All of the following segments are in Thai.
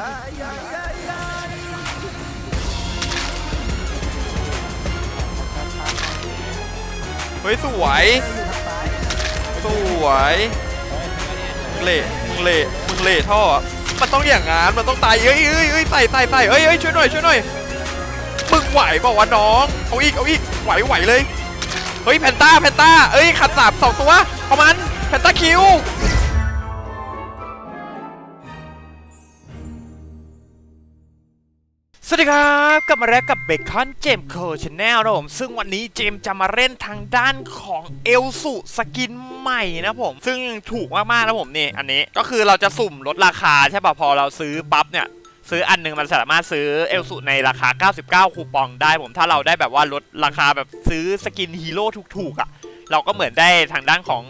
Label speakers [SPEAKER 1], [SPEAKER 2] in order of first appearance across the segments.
[SPEAKER 1] เฮ้ย สวย สวยเละมึงเละมึงเละท่อ มันต้องอย่างงั้นมันต้องตายเอ้ยเอ้ยเอ้ยใส่ใส่ใส่เอ้ยเอ้ยช่วยหน่อยช่วยหน่อยมึงไหวเปล่าวะน้อง เอาอีกเอาอีกไหวไหวเลยเฮ้ยแพนต้าแพนต้าเอ้ยขัดสาบสองตัวเอามันแพนต้าคิว สวัสดีครับกลับมาแล้วกับเบคอนเจมโคชแนลนะผม ซึ่งวันนี้เจมจะมาเล่นทางด้านของเอลสุสกินใหม่นะผม ซึ่งถูกมากๆนะผมนี่ อันนี้ก็คือเราจะสุ่มลดราคาใช่ป่ะพอเราซื้อปั๊บเนี่ย ซื้ออันหนึงมันสามารถซื้อเอลสุในราคา 99 คูปองได้ผมถ้าเราได้แบบว่าลดราคาแบบซื้อสกินฮีโร่ถูกๆอะ่ะ เราก็เหมือนได้ทางด้านของ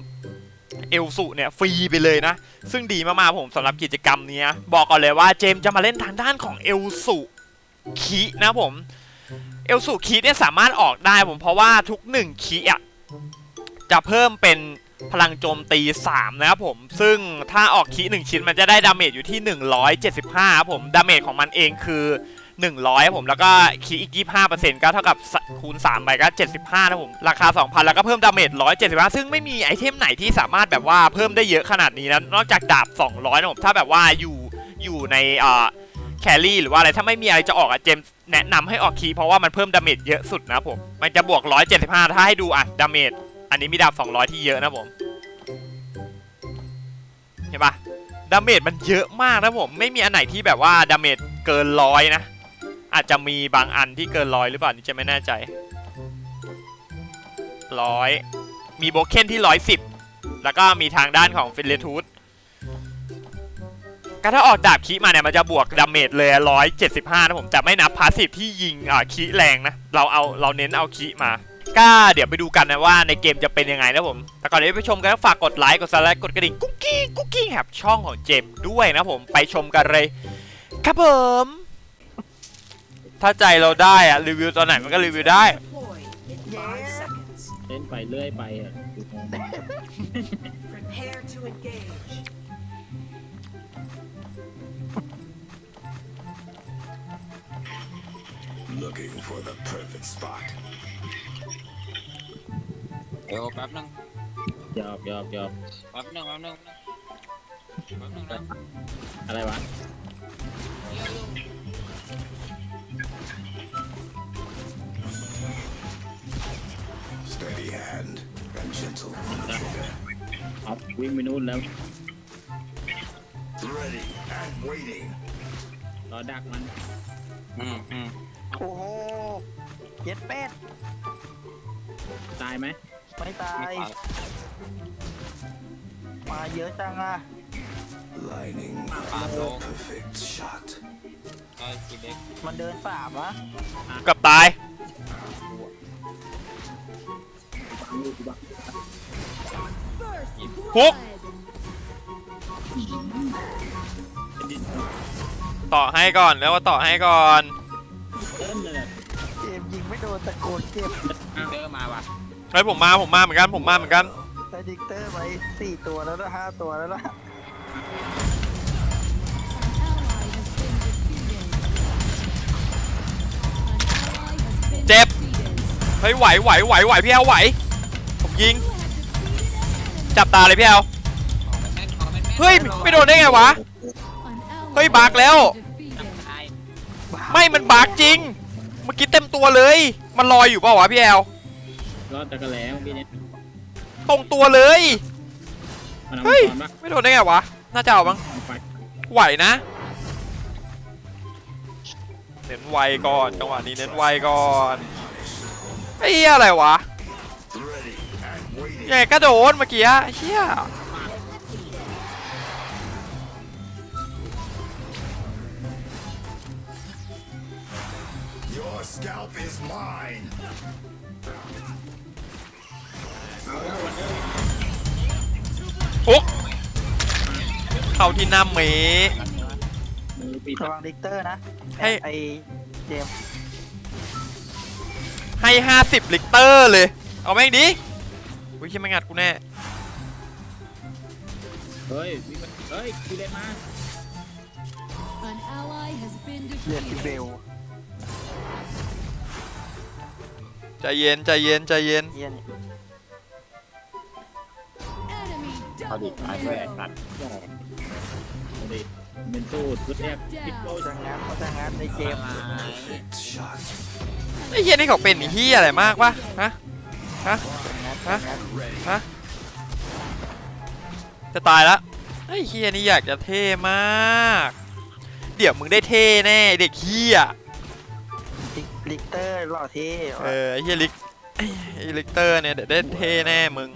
[SPEAKER 1] เอลสุเนี่ยฟรีไปเลยนะ ซึ่งดีมากๆผมสำหรับกิจกรรมเนี้ยบอกก่อนเลยว่าเจมจะมาเล่นทางด้านของเอลสุ คีนะผม เอลสุคีเนี่ยสามารถออกได้ผมเพราะว่าทุกหนึ่งคีอะจะเพิ่มเป็นพลังโจมตี3นะครับผม ซึ่งถ้าออกคีหนึ่งชิ้นมันจะได้ดาเมจอยู่ที่ 175ครับผมดาเมจของมันเองคือ 100ครับผมแล้วก็คีอีก 25%ก็เท่ากับคูณ3ไปก็ 75นะผมราคา 2,000 แล้วก็เพิ่มดาเมจ175 ซึ่งไม่มีไอเทมไหนที่สามารถแบบว่าเพิ่มได้เยอะขนาดนี้นะนอกจากดาบ 200นะผมถ้าแบบว่าอยู่อยู่ในอ่อ แครี่หรือว่าอะไรถ้าไม่มีอะไรจะออกอะเจมส์แนะนำให้ออกคีเพราะว่ามันเพิ่มดาเมจเยอะสุดนะผม มันจะบวก 175 ถ้าให้ดูอะดาเมจอันนี้มีดาบ 200 ที่เยอะนะผมเห็นปะดาเมจมันเยอะมากนะผม ไม่มีอันไหนที่แบบว่าดาเมจเกินร้อยนะ อาจจะมีบางอันที่เกินร้อยหรือเปล่านี่จะไม่แน่ใจร้อยมีโบเคนที่ร้อยสิบแล้วก็มีทางด้านของฟิลเลทูธ ก็ถ้าออกดาบคีมาเนี่ยมันจะบวกดาเมจเลยร้อยเจ็ดสิบห้านะผมแต่ไม่นับพาสซีฟที่ยิงอ่าคีแรงนะ เราเอาเราเน้นเอาคีมาก็เดี๋ยวไปดูกันนะว่าในเกมจะเป็นยังไงนะผม แต่ก่อนที่ไปชมกันก็ฝากกดไลค์ กดซับสไครต์กดกระดิ่ง กุ๊กกี้กุ๊กกี้แฮบช่องของเจมด้วยนะผม ไปชมกันเลย ครับผม ถ้าใจเราได้อะรีวิวตอนไหนมันก็รีวิวได้
[SPEAKER 2] Deployed in five seconds.
[SPEAKER 3] เล่นไปเรื่อยไปอะ
[SPEAKER 2] Prepare to engage.
[SPEAKER 4] Looking for the perfect spot.
[SPEAKER 5] เดี๋ยวแป๊บนึง
[SPEAKER 3] ยอบยอบยอบ
[SPEAKER 5] แป๊บนึงแป๊บนึงแป๊บนึงนะ
[SPEAKER 3] อะไรวะ
[SPEAKER 4] Steady hand and gentle on the trigger.
[SPEAKER 3] เอาวิ่งไปนู่นแล้ว
[SPEAKER 4] Ready and waiting.
[SPEAKER 3] รอดักมัน
[SPEAKER 5] อืมอืม
[SPEAKER 6] โอ้โหเย็ดเป็ด
[SPEAKER 3] ตายไหม
[SPEAKER 6] ไม่ตา
[SPEAKER 5] ไม่
[SPEAKER 6] ย
[SPEAKER 5] ตาย
[SPEAKER 6] มาเยอะจังอะ
[SPEAKER 4] Lining up
[SPEAKER 5] Ah,
[SPEAKER 4] the
[SPEAKER 5] no.
[SPEAKER 4] perfect shot.
[SPEAKER 5] ได้ทีเล็ก
[SPEAKER 6] มันเดินป่ามะ
[SPEAKER 1] เกับตายฮุกต่อให้ก่อนแล้วว่าต่อให้ก่อ
[SPEAKER 6] น ตะโกนเจ็บ
[SPEAKER 5] เดอร์มาว่ะ
[SPEAKER 1] เฮ้ยผมมาผมมาเหมือนกันผมมาเหมือนกัน
[SPEAKER 6] ได้ดิกเตอร์ไปสี่ตัวแล้วนะห้าตัวแล้วนะ
[SPEAKER 1] เจ็บเฮ้ยไหวไหวไหวไหวพี่แอลไหวผมยิง จับตาเลยพี่แอล
[SPEAKER 5] แม่นขอแม่นแม่น
[SPEAKER 1] เฮ้ยไม่โดนได้ไงวะเฮ้ยบักแล้ว
[SPEAKER 5] จับตาย
[SPEAKER 1] ไม่มันบักจริงเมื่อกี้เต็มตัวเลย มันลอยอยู่เปล่าวะพี่แอล
[SPEAKER 3] รอดตะกะแหล้เมื่อกี้เนี่ย
[SPEAKER 1] ตรงตัวเลย
[SPEAKER 3] มันเอา
[SPEAKER 1] เฮ้ย
[SPEAKER 3] ตอนปะ
[SPEAKER 1] ไม่โดนได้ไงวะ น่าจะเอาบ้าง
[SPEAKER 3] เอาไป
[SPEAKER 1] ไหวนะ เน้นไวก่อนจังหวะนี้เน้นไวก่อนไอ้เหี้ยอะไรวะ
[SPEAKER 4] Ready and waiting.
[SPEAKER 1] ใหญ่ก็โดนเมื่อกี้เชี่ย
[SPEAKER 4] Your scalp is mine.
[SPEAKER 1] ปุ๊กเข้าที่หน้าเม
[SPEAKER 3] มือปิด
[SPEAKER 6] ระวังดิกเตอร์นะ
[SPEAKER 1] ให้
[SPEAKER 6] ไอเจมส์
[SPEAKER 1] ให้ 50 ลิตรเลย เอาแม่งดิอุ้ยคิดไม่งัดกูแน่
[SPEAKER 3] เฮ้ยวิ่งไปเฮ้ยกูเล่นมา
[SPEAKER 7] An ally
[SPEAKER 6] เรียนที่เบล
[SPEAKER 1] ใจเย็นใจเย็นใจเย็น
[SPEAKER 6] เฮียนี่
[SPEAKER 3] เอาดิตายไปตัดเอาดิเป็นตู้ชุดแรกปิดโล
[SPEAKER 6] จะงานก็จะงานในเกม
[SPEAKER 4] Perfect shot.
[SPEAKER 1] ไอ้เฮียนี่เขาเป็นเฮียอะไรมากวะฮะฮะ
[SPEAKER 6] จะงาน
[SPEAKER 1] ฮะ
[SPEAKER 6] จะงาน
[SPEAKER 4] Ready.
[SPEAKER 1] ฮะจะตายละไอ้เฮียนี่อยากจะเท่มาก เดี๋ยวมึงได้เท่แน่เด็กเฮีย
[SPEAKER 6] ลิลิกเตอร์หล่อเท่
[SPEAKER 1] เออไอ้เฮียลิกไอ้ลิกเตอร์เนี่ยเดี๋ยวได้เท่แน่มึง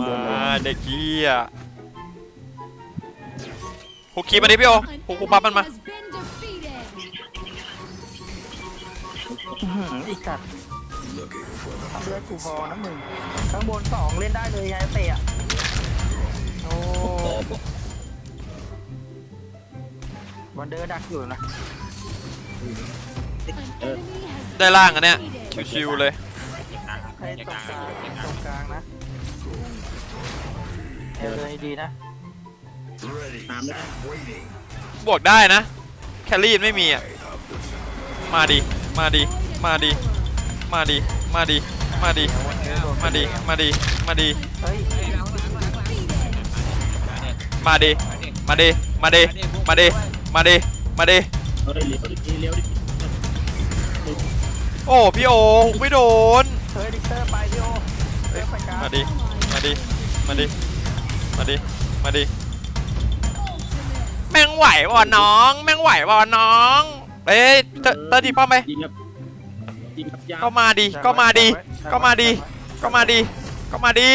[SPEAKER 1] มาเด็กเฮียหุกคีมาดิพี่โอหุกหุกปั๊บมันมา
[SPEAKER 6] อื้อหืออีกสัตว์
[SPEAKER 4] Looking for the
[SPEAKER 6] เลือดกู
[SPEAKER 4] perfect
[SPEAKER 6] พอ
[SPEAKER 4] spot.
[SPEAKER 6] นะมึงข้างบนสองเล่นได้เลยไงเตะอะโอ้ วันเดอร์ดักอยู่นะ
[SPEAKER 1] ได้ล่างอันเนี้ยชิวๆเลย
[SPEAKER 6] ให้ตรงกลางตรงกลางนะเออเลยดีนะ
[SPEAKER 4] Ready
[SPEAKER 3] Time to-
[SPEAKER 4] and waiting.
[SPEAKER 1] บวกได้นะ แคลรี่ไม่มีอะ มาดิมาดิมาดิมาดิมาดิมาดิมาดิมาดิมาดิ
[SPEAKER 6] เฮ้ย
[SPEAKER 1] มาดิมาดิมาดิมาดิ มาดิ มาดิ
[SPEAKER 3] เอาดิเลี้ยวดิเลี้ยวดิ
[SPEAKER 1] โอ้ พี่โอหุกไม่โดน
[SPEAKER 6] เฮ้ยลิกเตอร์ไปพี่โอเฮ้ยไปกลาง
[SPEAKER 1] มาดิ มาดิ มาดิ มาดิ มาดิ แม่งไหววะน้อง แม่งไหววะน้อง เอ้ยเตอเตอร์ทีป้อมไป
[SPEAKER 3] ยิงกับยิงกับยา
[SPEAKER 1] ก็มาดิ ก็มาดิ ก็มาดิ ก็มาดิ ก็มาดิ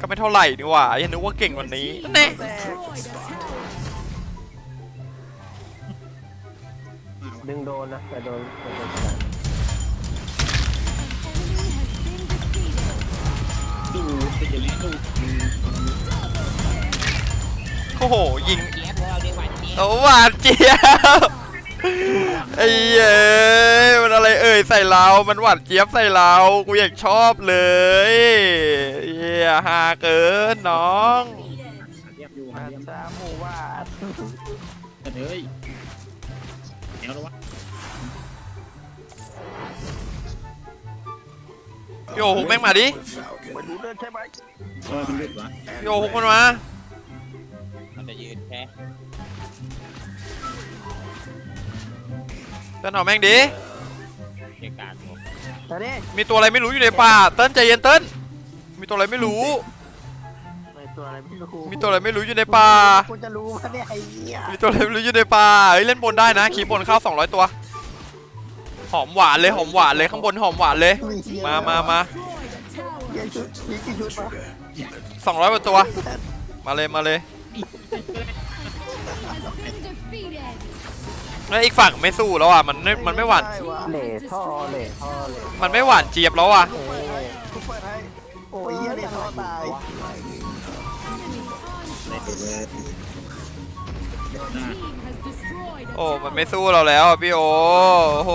[SPEAKER 1] ก็ไม่เท่าไหร่นี่หว่ายังนึกว่าเก่งกว่านี้แน่
[SPEAKER 6] แตก
[SPEAKER 7] ดึงโดนนะแต่โดนแต่โดน
[SPEAKER 3] ดูเป็นอย่างนี้ดู
[SPEAKER 1] โอ้โห ยิง
[SPEAKER 5] เจี๊ยบเราเรียกว่าเจี๊ยบ
[SPEAKER 1] โอ้หวานเจี๊ยบไอ้เย้ยมันอะไรเอ่ยใส่เรา มันหวานเจี๊ยบใส่เรา กูอยากชอบเลยเย้ยฮาเกินน้อง
[SPEAKER 3] เรียบอยู่
[SPEAKER 6] มา
[SPEAKER 3] เรียบ
[SPEAKER 6] จ้าหมูวาด
[SPEAKER 3] แต่เฮ้ย แนวแล้ววะ
[SPEAKER 1] พี่โอหุกแม่งมาดิ
[SPEAKER 4] With Falcon.
[SPEAKER 6] ไปดูเลือดใช่ไหม
[SPEAKER 3] เออมันหยุดวะ
[SPEAKER 1] พี่โอหุกมันมา
[SPEAKER 5] มันจะยืนแค่
[SPEAKER 1] เต้นเอาแม่งดิ
[SPEAKER 5] เกียร์การผม
[SPEAKER 6] แต่นี่
[SPEAKER 1] มีตัวอะไรไม่รู้อยู่ในป่าเต้นใจเย็นเต้นมีตัวอะไรไม่รู้
[SPEAKER 6] ไม่ ตัวอะไรไม่รู้
[SPEAKER 1] มีตัวอะไรไม่รู้อยู่ในป่า
[SPEAKER 6] กูจะรู้ปะเนี่ยไอ้เหี้ย
[SPEAKER 1] มีตัวอะไรไม่รู้อยู่ในป่าเฮ้ยเล่นบนได้นะขี่บนเข้า200 ตัว หอมหวานเลยหอมหวานเลยข้างบนหอมหวานเลย มามามา
[SPEAKER 6] เหี้ยชุดมีกี่ชุดปะ
[SPEAKER 1] 200กว่าตัว มาเลยมาเลยแล้วอีกฝั่งไม่สู้แล้วอะมันไม่มันไม่หวาน
[SPEAKER 6] ด้ะ
[SPEAKER 7] เหล่ท่อเหล่ท่อเหล่
[SPEAKER 1] มันไม่หวานเจี๊ยบแล้วอะ
[SPEAKER 6] โอ้ยกูเปิดให้โอ้ยเหี้ยเนี่ยท่อตาย
[SPEAKER 1] โอ้ มันไม่สู้เราแล้วอะพี่โอโอ้โห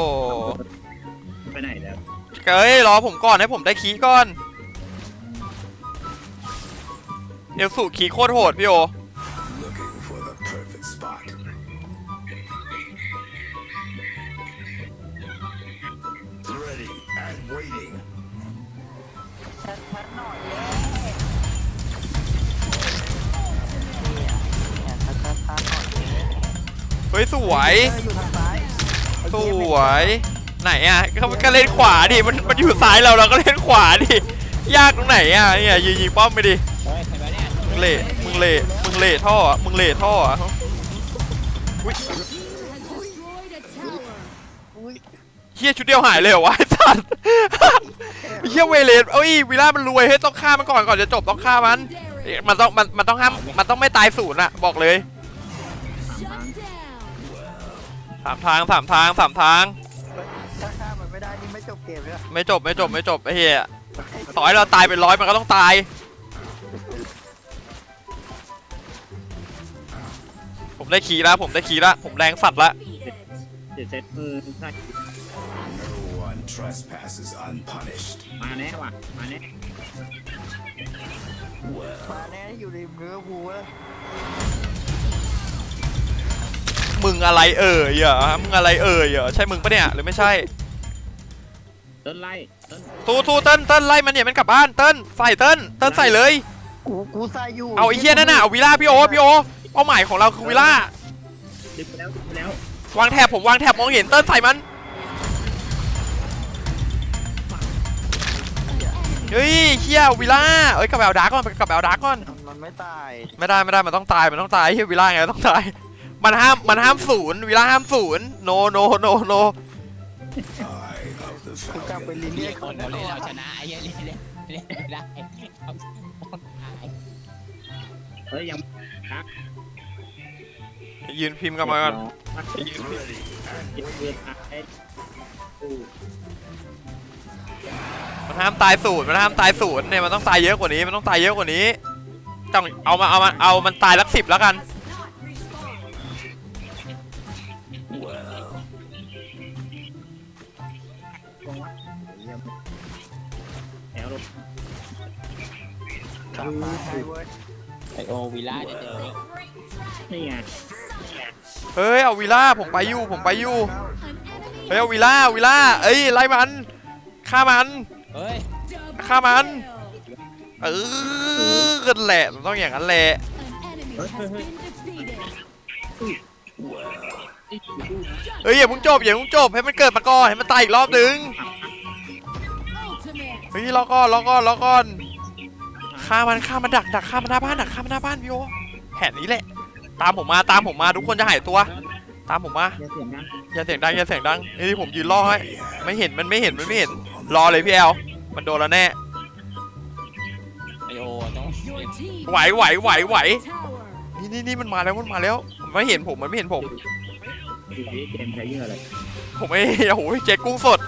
[SPEAKER 3] ไปไหนแล้ว
[SPEAKER 1] เฮ้ยรอผมก่อนให้ผมได้คีย์ก่อนเอลสูคีย์โคตรโหดพี่โอ
[SPEAKER 4] Looking for the perfect spot. Ready and waiting.
[SPEAKER 6] ชัดๆหน่อยเลย
[SPEAKER 1] ฮ้ยสวย
[SPEAKER 6] อยู่ทางซ้าย
[SPEAKER 1] สวย ไหนอะก็ก็เล่นขวาดิมันมันอยู่ซ้ายเราเราก็เล่นขวาดิยากตรงไหนอะเนี่ยยิงยิงป้อมไปดิ
[SPEAKER 5] มึ
[SPEAKER 1] งเละมึงเละมึงเละท่อมึงเละท่ออ่ยเฮียชุดเดียวหายเลยเหรอวะไอ้สัตว์เฮียเวเลนเอ้ยวิล่ามันรวยเฮ้ยต้องฆ่ามันก่อนก่อนจะจบต้องฆ่ามัน มันต้องมันมันต้องห้ามมันต้องไม่ตายศูนย์อะบอกเลย สามทางสามทางสามทาง
[SPEAKER 6] ถ้าฆ่ามันไม่ได้นี่ไม่จบเกมเลย
[SPEAKER 1] ไม่จบไม่จบไม่จบไอ้เฮียต่อให้เราตายเป็นร้อยมันก็ต้องตาย ผมได้ขี่แล้วผมได้ขี่แล้วผมแรงสัตว์ละ
[SPEAKER 3] เจ็ดเซตมือใช่
[SPEAKER 4] No one trespasses unpunished.
[SPEAKER 3] มาแน่ว่ะ มาแน่
[SPEAKER 4] Well,
[SPEAKER 6] มาแน่อยู่ในเนื้อกูแล้ว
[SPEAKER 1] มึงอะไรเอ่ยอะมึงอะไรเอ่ยอะใช่มึงปะเนี่ยหรือไม่ใช่
[SPEAKER 3] ต้นไล่ต้น
[SPEAKER 1] สู้สู้เติ้ลเติ้ลไล่มันเนี่ยมันกลับบ้านเติ้ลใส่เติ้ลเติ้ลใส่เลย
[SPEAKER 6] กูกูใส่อยู่
[SPEAKER 1] เอาไอ้เหี้ยนั่นน่ะเอาวิล่าพี่โอพี่โอเป้าหมายของเราคือวิล่า
[SPEAKER 3] ดึงไปแล้วดึงไปแล้ว
[SPEAKER 1] วางแถบผมวางแถบมองเห็นเติ้ลใส่มันเฮ้ยเฮียวิล่าเอ้ยกลับไปเอาดาร์กก่อนกลับไปเอาดาร์กก่อน
[SPEAKER 6] มันไม่ตาย
[SPEAKER 1] ไม่ได้ไม่ได้มันต้องตายมันต้องตายเฮียวิล่าไงต้องตาย มันห้ามมันห้ามศูนย์วิลาห้ามศูนย์โนโนโนโน
[SPEAKER 4] Eye of the
[SPEAKER 6] กูกลับไปลินเลีย
[SPEAKER 5] ค
[SPEAKER 6] ก่อน
[SPEAKER 5] เราเล่นเราชนะไอ้เล่นเล่นเล่นได้เฮ้
[SPEAKER 3] ยยัง
[SPEAKER 1] ยืนพิมพ์กันมาก่อน
[SPEAKER 4] Ready and
[SPEAKER 3] เก็บเวลาไอ้ตู้
[SPEAKER 1] มันห้ามตายศูนย์มันห้ามตายศูนย์เนี่ยมันต้องตายเยอะกว่านี้มันต้องตายเยอะกว่านี้ต้องเอามาเอามาเอามันตายลักสิบแล้วกัน
[SPEAKER 3] ยี่ยมแถวรถ
[SPEAKER 6] กลับมาให้เว้ย
[SPEAKER 5] ไอโอวิลล่าจะเจอ
[SPEAKER 3] นี่ไง
[SPEAKER 1] เฮ้ยเอาวิล่าผมไปอยู่ผมไปอยู่เฮ้ยเอาวิล่าวิล่าเอ้ยไล่มันฆ่ามัน
[SPEAKER 5] เฮ้ย
[SPEAKER 1] ฆ่ามันเออกันแหละมันต้องอย่างนั้นแหละ
[SPEAKER 3] เฮ้ยเฮ้ยเฮ้ย
[SPEAKER 1] เฮ้ยอย่าเพิ่งจบอย่าเพิ่งจบให้มันเกิดมาก่อนให้มันตายอีกรอบนึง เฮ้ยรอก่อนรอก่อนรอก่อนฆ่ามันฆ่ามันดักดักฆ่ามันหน้าบ้านดักฆ่ามันหน้าบ้านพี่โอแผนนี้แหละ ตามผมมาตามผมมาทุกคนจะหายตัว ตามผมมา
[SPEAKER 3] อย่าเสียงดัง
[SPEAKER 1] อย่าเสียงดังอย่าเสียงดังนี่ผมยืนรอให้ไม่เห็นมันไม่เห็นมันไม่เห็น รอเลยพี่แอลมันโดนแล้วแน่
[SPEAKER 5] ไอโอต้อง
[SPEAKER 1] ไหวไหวไหวไหวนี่นี่นี่มันมาแล้วมันมาแล้วมันไม่เห็นผมมันไม่เห็นผม
[SPEAKER 3] ดูดิเกมใช้เยอะอะไร
[SPEAKER 1] ผมไม่โอ้โหเจ๊กุ้งสด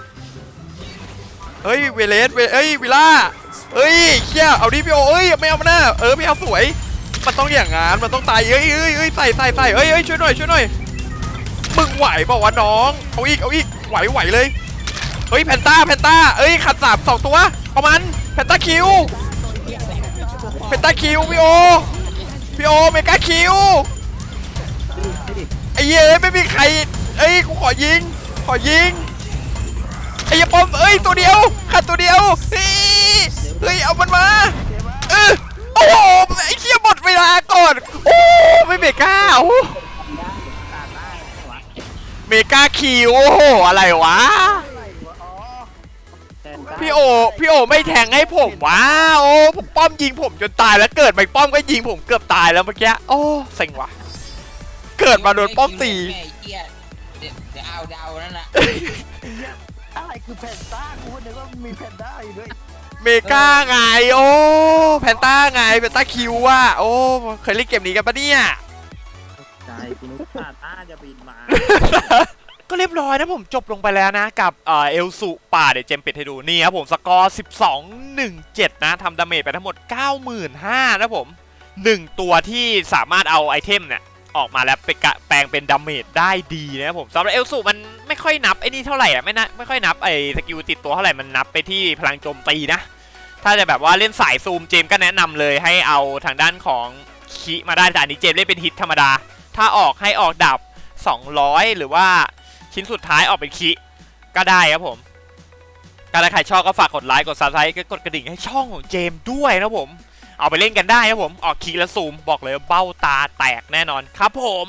[SPEAKER 1] เฮ้ยเวเลสเวเอ้ยวิล่าเอ้ยเชี่ยเอาดิพี่โอเอ้ยไม่เอามาหน้าเออไม่เอาสวย มันต้องอย่างงั้นมันต้องตายเอ้ยเอ้ยเอ้ยใส่ใส่ใส่เอ้ยเอ้ยช่วยหน่อยช่วยหน่อยมึงไหวเปล่าวะน้องเอาอีกเอาอีกไหวไหวเลยเฮ้ยแพนต้าแพนต้าเอ้ยขัดสามสองตัวเอามันแพนต้าคิวแพนต้าคิวพี่โอพี่โอเมกาคิวไอ้เหี้ไม่มีใครเอ้ยกูขอยิงขอยิง อ้ยาปอมเอ้ยตัวเดียวขัดตัวเดียวเฮ้ยเฮ้ยเอามันมาเออโอ้โหไอ้เหี้ยหมดเวลาก่อนโอ้ไม่เมกาโอ้เมกาคิวโอ้โหอะไรวะพี่โอพี่โอไม่แทงให้ผมวะโอ้ผมป้อมยิงผมจนตายแล้วเกิดไปป้อมก็ยิงผมเกือบตายแล้วเมื่อกี้โอ้เซ็งวะเกิดมาโดนป้อมตี
[SPEAKER 5] ไอ้เหี้ยเดี๋ยวเดี๋ยวเอาเดานั่นแหละ
[SPEAKER 6] อะไรคือแพนต้ากูนึกว่ามีแพนด้าอยู่ด้วย
[SPEAKER 1] เมกาไงโอ้แพนต้าไงแพนต้าคิวว่ะโอ้เคยเล่นเกมนี้กันปะเนี่ย
[SPEAKER 3] ใจคุณนุ๊กตาต้าจะบินมา
[SPEAKER 1] ก็เรียบร้อยนะผมจบลงไปแล้วนะกับเอ่อเอลสุป่าเดี๋ยวเจมปิดให้ดูนี่ครับผมสกอร์ 12 1 7 นะทำดาเมจไปทั้งหมด 95,000นะผม 1 ตัวที่สามารถเอาไอเทมเนี่ยออกมาแล้วไปกะแปลงเป็นดาเมจได้ดีนะครับผมสำหรับเอลสุมันไม่ ค่อยนับไอ้นี่เท่าไหร่อะไม่นะไม่ค่อยนับไอ้สกิลติดตัวเท่าไหร่มันนับไปที่พลังโจมตีนะ ถ้าจะแบบว่าเล่นสายซูมเจมก็แนะนำเลยให้เอาทางด้านของคิมาได้แต่อันนี้เจมเล่นเป็นฮิตธรรมดา ถ้าออกให้ออกดาบ200 หรือว่าชิ้นสุดท้ายออกเป็นคิก็ได้ครับผมถ้าใครชอบก็ฝากกดไลค์กดซับสไครต์กดกระดิ่งให้ช่องของเจมด้วยนะผม เอาไปเล่นกันได้ครับผม ออกคีแล้วซูมบอกเลยเบ้าตาแตกแน่นอนครับผม